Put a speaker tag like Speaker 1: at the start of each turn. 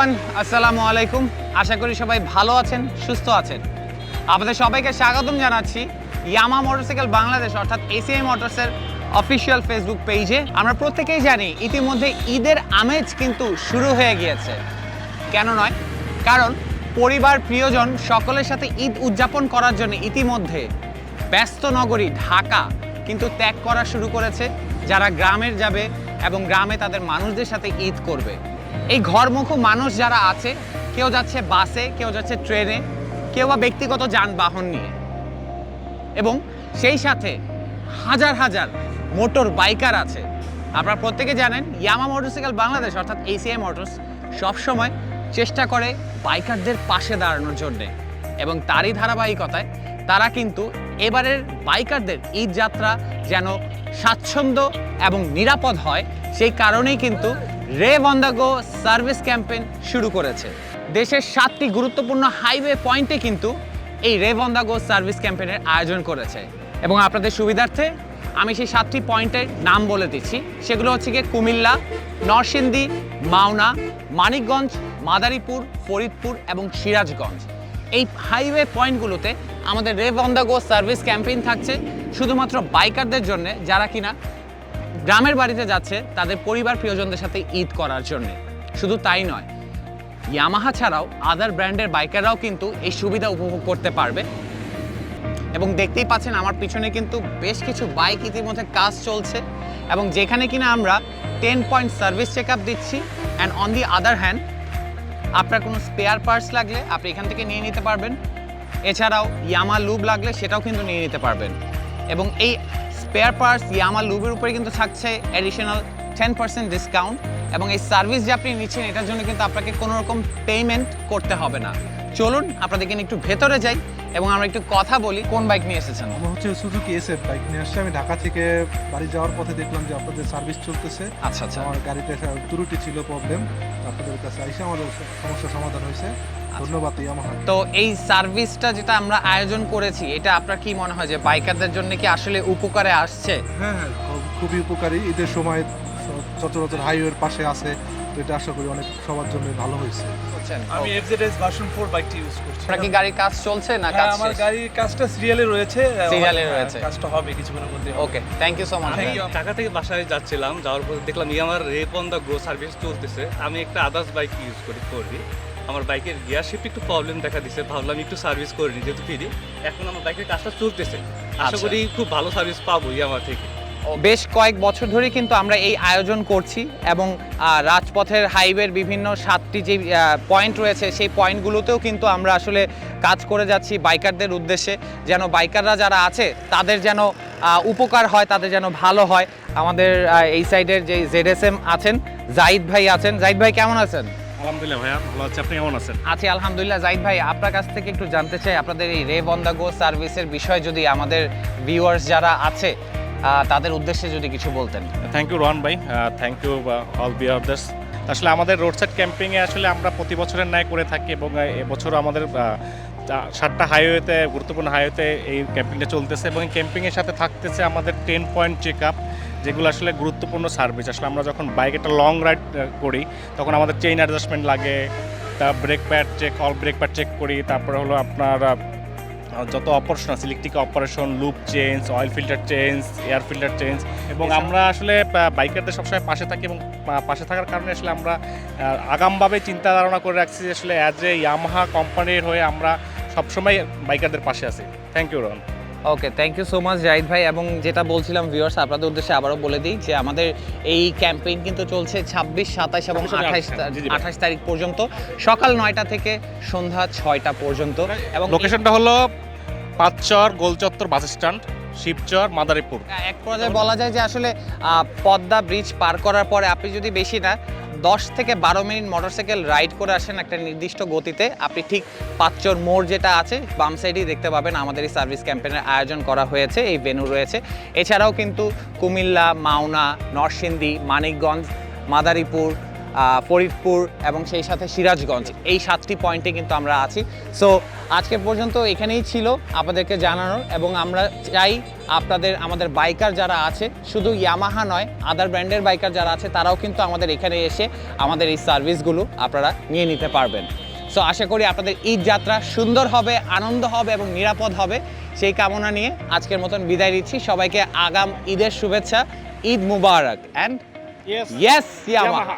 Speaker 1: Everyone আসসালামু আলাইকুম। আশা করি সবাই ভালো আছেন, সুস্থ আছেন। আপনাদের সবাইকে স্বাগতম জানাচ্ছি ইয়ামা মোটরসাইকেল বাংলাদেশ অর্থাৎ এসিআই মোটরসের অফিসিয়াল ফেসবুক পেজে আমরা প্রত্যেকেই জানি ইতিমধ্যে ঈদের আমেজ কিন্তু শুরু হয়ে গিয়েছে। কেন নয়? কারণ পরিবার, প্রিয়জন সকলের সাথে ঈদ উদযাপন করার জন্য ইতিমধ্যে ব্যস্ত নগরী ঢাকা কিন্তু ত্যাগ করা শুরু করেছে। যারা গ্রামের যাবে এবং গ্রামে তাদের মানুষদের সাথে ঈদ করবে। এই ঘরমুখো মানুষ যারা আছে, কেউ যাচ্ছে বাসে, কেউ যাচ্ছে ট্রেনে, কেউ বা ব্যক্তিগত যানবাহন নিয়ে। এবং সেই সাথে হাজার হাজার মোটর বাইকার আছে। আপনারা প্রত্যেকে জানেন, ইয়ামা মোটরসাইকেল বাংলাদেশ, অর্থাৎ এসিআই মোটরস, সবসময় চেষ্টা করে বাইকারদের পাশে দাঁড়ানোর জন্যে। এবং তারই ধারাবাহিকতায় তারা কিন্তু এবারের বাইকারদের ঈদ যাত্রা যেন স্বাচ্ছন্দ্য এবং নিরাপদ হয়, সেই কারণেই কিন্তু rev on the go service campaign শুরু করেছে। দেশের সাতটি গুরুত্বপূর্ণ হাইওয়ে পয়েন্টে কিন্তু এই rev on the go service ক্যাম্পেইনের আয়োজন করেছে। এবং আপনাদের সুবিধার্থে আমি সেই সাতটি পয়েন্টের নাম বলে দিচ্ছি। সেগুলো হচ্ছে গিয়ে কুমিল্লা, নরসিংদী, মাওনা, মানিকগঞ্জ, মাদারীপুর, ফরিদপুর এবং সিরাজগঞ্জ। এই হাইওয়ে পয়েন্টগুলোতে আমাদের rev on the go service campaign থাকছে। শুধুমাত্র বাইকারদের জন্য, যারা কিনা গ্রামের বাড়িতে যাচ্ছে তাদের পরিবার প্রিয়জনদের সাথে ঈদ করার জন্য। শুধু তাই নয় ইয়ামাহা ছাড়াও আদার ব্র্যান্ডের বাইকাররাও কিন্তু এই সুবিধা উপভোগ করতে পারবে। এবং দেখতেই পাচ্ছেন আমার পিছনে কিন্তু বেশ কিছু বাইক ইতিমধ্যে কাজ চলছে এবং যেখানে কিনা আমরা ten point service check up দিচ্ছি and on the other hand আপনার কোনো স্পেয়ার পার্টস লাগলে আপনি এখান থেকে নিয়ে নিতে পারবেন। এছাড়াও ইয়ামা লুব লাগলে সেটাও কিন্তু নিয়ে নিতে পারবেন। এবং এই স্পেয়ার পার্টস ইয়ামা লুবের উপরে কিন্তু থাকছে অ্যাডিশনাল টেন পার্সেন্ট ডিসকাউন্ট এবং এই সার্ভিস যে আপনি নিচ্ছেন, এটার জন্য কিন্তু আপনাকে কোনো রকম পেমেন্ট করতে হবে না। চলুন আপনাদেরকে একটু ভেতরে যাই এবং আমরা একটু কথা বলি কোন বাইক নিয়ে এসেছেন?
Speaker 2: আমার হচ্ছে সুজুকি এসএফ বাইক নিয়ে আসছে। আমি ঢাকা থেকে বাড়ি যাওয়ার পথে দেখলাম যে আপনাদের সার্ভিস চলতেছে।
Speaker 1: আচ্ছা আচ্ছা।
Speaker 2: আমার গাড়িতে ত্রুটি ছিল প্রবলেম আপনাদের কাছে এসে আমাদের সমস্যা সমাধান হয়েছে। ধন্যবাদ ইয়ামাহা।
Speaker 1: তো এই সার্ভিসটা যেটা আমরা আয়োজন করেছি এটা আপনার কি মনে হয় যে বাইকারদের জন্য কি আসলে উপকারে আসছে?
Speaker 2: হ্যাঁ হ্যাঁ খুব- খুবই উপকারী। ঈদের সময় সচরাচর হাইওয়ের পাশে আছে। এটা আশা করি অনেক সবার জন্য ভালো হয়েছে।
Speaker 3: আমি এফজেডএস ভার্সন 4 বাইকটি ইউজ করছি।
Speaker 1: আপনার কি গাড়ির কাজ চলছে না কাজ
Speaker 3: হ্যাঁ, আমার গাড়ির কাজটা সিরিয়ালে রয়েছে।
Speaker 1: Serial-এ
Speaker 3: হ্যাঁ,
Speaker 1: রয়েছে।
Speaker 3: কাজটা হবে কিছুক্ষণের মধ্যে
Speaker 1: okay thank you so much
Speaker 3: আমি
Speaker 4: ঢাকা থেকে বাসায় যাচ্ছিলাম যাওয়ার পর দেখলাম ই আমার rev on the go service চলতেছে। আমি একটা আদার্স বাইক ইউজ করি করি। আমার বাইকের গিয়ার শিফট একটু প্রবলেম দেখা দিছে ভাবলাম একটু সার্ভিস করে নিই যেহেতু ফিরি। এখন আমার বাইকের কাজটা চলতেছে। আশা
Speaker 1: আচ্ছা।
Speaker 4: করি খুব ভালো সার্ভিস পাবো আমার থেকে।
Speaker 1: বেশ কয়েক বছর ধরে কিন্তু আমরা এই আয়োজন করছি এবং রাজপথের হাইওয়ের বিভিন্ন সাতটি যে পয়েন্ট রয়েছে সেই পয়েন্টগুলোতেও কিন্তু আমরা আসলে কাজ করে যাচ্ছি বাইকারদের উদ্দেশ্যে। যেন বাইকাররা যারা আছে তাদের যেন উপকার হয় তাদের যেন ভালো হয়। আমাদের এই সাইডের যে জেডএসএম আছেন জাহিদ ভাই আছেন। জাহিদ ভাই কেমন আছেন?
Speaker 4: আলহামদুলিল্লাহ ভাইয়া ভালো আছে। আপনি কেমন আছেন?
Speaker 1: আছি আলহামদুলিল্লাহ। জাহিদ ভাই আপনার কাছ থেকে একটু জানতে চাই আপনাদের এই রেভ অন দ্য গো সার্ভিসের বিষয়ে যদি আমাদের ভিউয়ার্স যারা আছে তাদের উদ্দেশ্যে যদি কিছু বলতেন।
Speaker 5: থ্যাংক ইউ রোহান ভাই। থ্যাংক ইউ অল বিয়ার্দার্স আসলে আমাদের রোড সাইড ক্যাম্পিংয়ে আসলে আমরা প্রতি বছরের ন্যায় করে থাকি এবং এবছরও আমাদের সাতটা হাইওয়েতে গুরুত্বপূর্ণ হাইওয়েতে এই ক্যাম্পিংটা চলতেছে এবং এই ক্যাম্পিংয়ের সাথে থাকতেছে আমাদের টেন পয়েন্ট চেক আপ যেগুলো আসলে গুরুত্বপূর্ণ সার্ভিস আসলে আমরা যখন বাইক একটা লং রাইড করি, তখন আমাদের চেইন অ্যাডজাস্টমেন্ট লাগে, তা brake pad check all brake pad check করি, তারপরে হলো আপনার যত অপারেশন আছে electric operation loop change oil filter change air filter change এবং আমরা আসলে বাইকারদের সবসময় পাশে থাকি এবং পাশে থাকার কারণে আসলে আমরা আগামভাবে চিন্তা ধারণা করে রাখছি যে আসলে অ্যাজ এ ইয়ামাহা কোম্পানির হয়ে আমরা সবসময় বাইকারদের পাশে আছি। Thank you Ron
Speaker 1: okay thank you so much Zahid ভাই এবং যেটা বলছিলাম ভিউয়ার্স আপনাদের উদ্দেশ্যে আবারও বলে দিই যে আমাদের এই ক্যাম্পেইন কিন্তু চলছে ছাব্বিশ সাতাশ এবং আঠাশ
Speaker 5: হ্যাঁ।
Speaker 1: আঠাশ তারিখ পর্যন্ত। সকাল নয়টা থেকে সন্ধ্যা ছয়টা পর্যন্ত। এবং
Speaker 5: লোকেশনটা হলো পাঁচচর গোলচত্বর বাস স্ট্যান্ড, শিবচর, মাদারীপুর।
Speaker 1: এক পর্যায়ে বলা যায় যে আসলে পদ্মা ব্রিজ পার করার পরে আপনি যদি বেশি না, দশ থেকে বারো মিনিট মোটরসাইকেল রাইড করে আসেন একটা নির্দিষ্ট গতিতে, আপনি ঠিক পাঁচচর মোড় যেটা আছে, বাম সাইডেই দেখতে পাবেন আমাদের এই সার্ভিস ক্যাম্পেনের আয়োজন করা হয়েছে, এই ভেন্যু রয়েছে। এছাড়াও কিন্তু কুমিল্লা, মাওনা, নরসিংদী, মানিকগঞ্জ, মাদারীপুর ফরিদপুর এবং সেই সাথে সিরাজগঞ্জ। এই সাতটি পয়েন্টে কিন্তু আমরা আছি। সো আজকে পর্যন্ত এখানেই ছিল আপনাদেরকে জানানোর এবং আমরা চাই আপনাদের আমাদের বাইকার যারা আছে শুধু ইয়ামাহা নয় আদার ব্র্যান্ডের বাইকার যারা আছে তারাও কিন্তু আমাদের এখানে এসে আমাদের এই সার্ভিসগুলো আপনারা নিয়ে নিতে পারবেন। সো আশা করি আপনাদের ঈদ যাত্রা সুন্দর হবে আনন্দ হবে এবং নিরাপদ হবে। সেই কামনা নিয়ে আজকের মতন বিদায় দিচ্ছি সবাইকে আগাম ঈদের শুভেচ্ছা Eid Mubarak. And yes Yamaha.